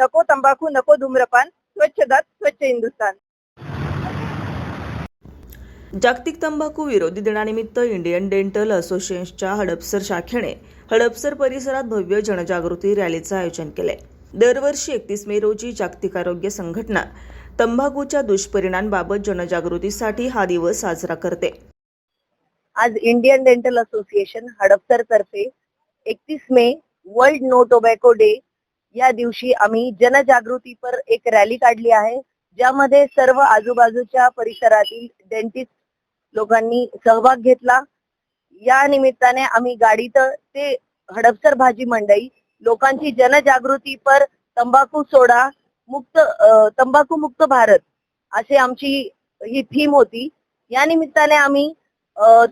नको तंबाखू नको धूम्रपान स्वच्छ दात स्वच्छ हिंदुस्थान. जागतिक तंबाखू विरोधी दिनानिमित्त इंडियन डेंटल असोसिएशनच्या हडपसर शाखेने हडपसर परिसरात भव्य जनजागृती रॅलीचं आयोजन केलंय. दरवर्षी एकतीस मे रोजी जागतिक आरोग्य संघटना तंबाखूच्या दुष्परिणामांबाबत जनजागृतीसाठी हा दिवस साजरा करते. आज इंडियन डेंटल असोसिएशन हडपसर तर्फे एकतीस May world no tobacco day या दिवशी आम्ही जनजागृती पर एक रॅली काढली आहे ज्यामध्ये सर्व आजूबाजूच्या परिसरातील डेंटिस्ट लोकांनी सहभाग घेतला. या निमित्ताने आम्ही गाडीत ते हडपसर भाजी मंडई लोकांची जनजागृती पर तंबाखू सोडा मुक्त तंबाखू मुक्त भारत अशी आमची ही थीम होती. या निमित्ताने आम्ही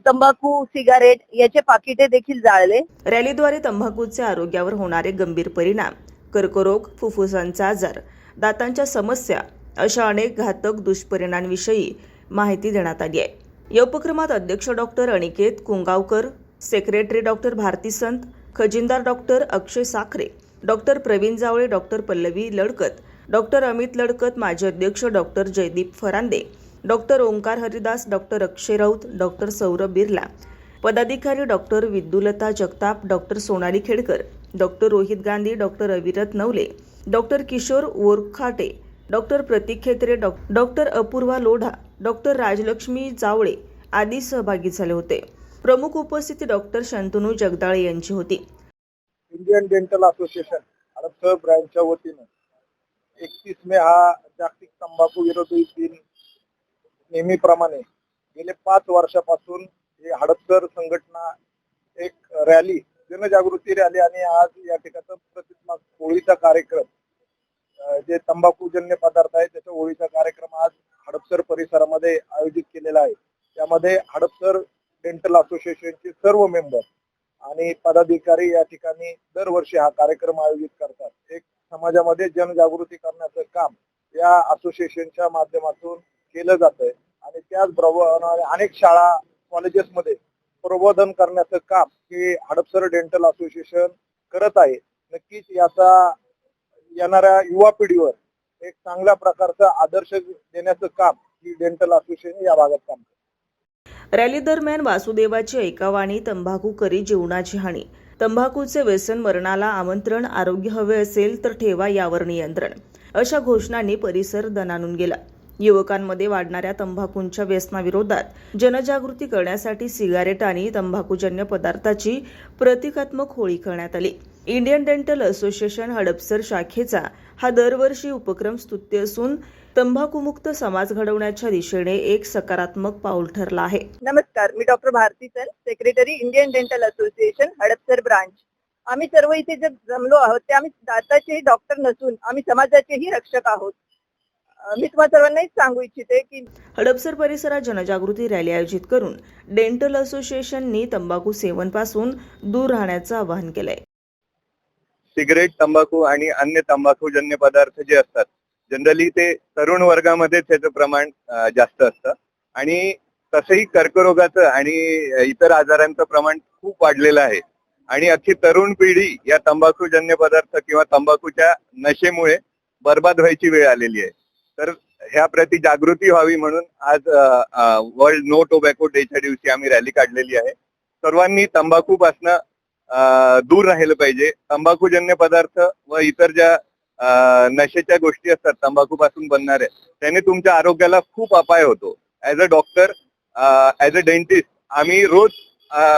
तंबाखू सिगारेट याचे पाकिटे देखील जाळले. रॅलीद्वारे तंबाखूचे आरोग्यावर होणारे गंभीर परिणाम कर्करोग फुफ्फुसांचा आजार दातांच्या समस्या अशा अनेक घातक दुष्परिणामांविषयी माहिती देण्यात आली आहे. या उपक्रमात अध्यक्ष doctor Aniket Kungavkar secretary doctor Bharati Sant खजिनदार doctor Akshay Sakhare doctor Pravin Javale doctor Pallavi Ladkat doctor Amit Ladkat माजी अध्यक्ष doctor Jaydeep Pharande doctor Omkar Haridas doctor Akshay Raut doctor Saurabh Birla पदाधिकारी doctor Vidyullata Jagtap doctor Sonali Khedkar doctor Rohit Gandhi doctor Avirat Navale doctor Kishor Orkhate doctor Pratik Khetre डॉ- doctor Apurva Lodha doctor Rajlakshmi Jawale आदी सहभागी झाले होते. प्रमुख उपस्थिती doctor Shantanu Jagdale यांची होती. Indian dental association Hadapsar ब्रँचच्या वतीनं एकतीस मे हा जागतिक तंबाखू विरोधी दिन नेहमीप्रमाणे गेले पाच वर्षापासून हे हडपसर संघटना एक रॅली जनजागृती रॅली आणि आज या ठिकाणचा प्रतिमा होळीचा कार्यक्रम जे तंबाखूजन्य पदार्थ आहे त्याचा होळीचा कार्यक्रम आज हडपसर परिसरामध्ये आयोजित केलेला आहे. त्यामध्ये हडपसर डेंटल असोसिएशनचे सर्व मेंबर आणि पदाधिकारी या ठिकाणी दरवर्षी हा कार्यक्रम आयोजित करतात. एक समाजामध्ये जनजागृती करण्याचं काम या असोसिएशनच्या माध्यमातून केलं जातंय आणि त्याचबरोबर अनेक शाळा कॉलेजेसमध्ये प्रबोधन करण्याचं काम हे हडपसर डेंटल असोसिएशन करत आहे. नक्कीच याचा येणाऱ्या युवा पिढीवर एक चांगल्या प्रकारचा आदर्श देण्याचं काम ही डेंटल असोसिएशन या भागात काम करते. रॅली दरम्यान वासुदेवाची ऐकावाणी तंबाखू करी जीवनाची हानी. तंबाखूचे व्यसन मरणाला आमंत्रण आरोग्य हवे असेल तर ठेवा यावर नियंत्रण. अशा घोषणांनी परिसर दणानून गेला. युवकांमध्ये वाढणाऱ्या तंबाखूंच्या व्यसनाविरोधात जनजागृती करण्यासाठी सिगारेट आणि तंबाखूजन्य पदार्थाची प्रतिकात्मक होळी करण्यात आली. इंडियन डेंटल असोसिएशन हडपसर शाखेचा हा दरवर्षी उपक्रम स्तुत्य असून तंबाखूमुक्त समाज घडवण्याच्या दिशेने एक सकारात्मक पाऊल ठरला आहे. नमस्कार मी doctor Bharati sir secretary Indian dental association Hadapsar branch. आम्ही सर्व इथे जे जमलो आहोत ते आम्ही दाताचेही डॉक्टर नसून आम्ही समाजाचेही रक्षक आहोत. मी तुम्हाला सर्वांना एक सांगू इच्छिते की हडपसर परिसरात जनजागृती रॅली आयोजित करून डेंटल असोसिएशननी तंबाखू सेवनपासून दूर राहण्याचं आवाहन केलंय. सिगरेट तंबाखू आणि अन्य तंबाखूजन्य पदार्थ जे असतात जनरली ते तरुण वर्गामध्ये त्याचं प्रमाण जास्त असतं. आणि तसंही कर्करोगाचं आणि इतर आजारांचं प्रमाण खूप वाढलेलं आहे. आणि अख्खी तरुण पिढी या तंबाखूजन्य पदार्थ किंवा तंबाखूच्या नशेमुळे बर्बाद व्हायची वेळ आलेली आहे. तर ह्या प्रति जागृती व्हावी म्हणून आज वर्ल्ड नो टोबॅको डेच्या दिवशी आम्ही रॅली काढलेली आहे. सर्वांनी तंबाखूपासनं अं, दूर राहिलं पाहिजे. तंबाखूजन्य पदार्थ व इतर ज्या नशेच्या गोष्टी असतात तंबाखूपासून बनणाऱ्या त्याने तुमच्या आरोग्याला खूप अपाय होतो. As a doctor as a dentist आम्ही रोज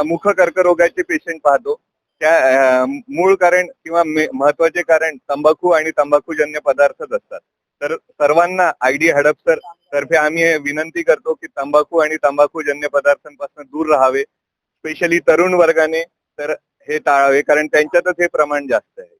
मुख कर्करोगाचे पेशंट पाहतो. त्या मूळ कारण किंवा महत्त्वाचे कारण तंबाखू आणि तंबाखूजन्य पदार्थच असतात. तर सर्वांना आयडी हडपसर तर्फे आम्ही विनंती करतो की तंबाखू आणि तंबाखूजन्य पदार्थांपासून दूर राहावे स्पेशली तरुण वर्गाने तर हे टाळावे कारण त्यांच्यातच हे प्रमाण जास्त आहे.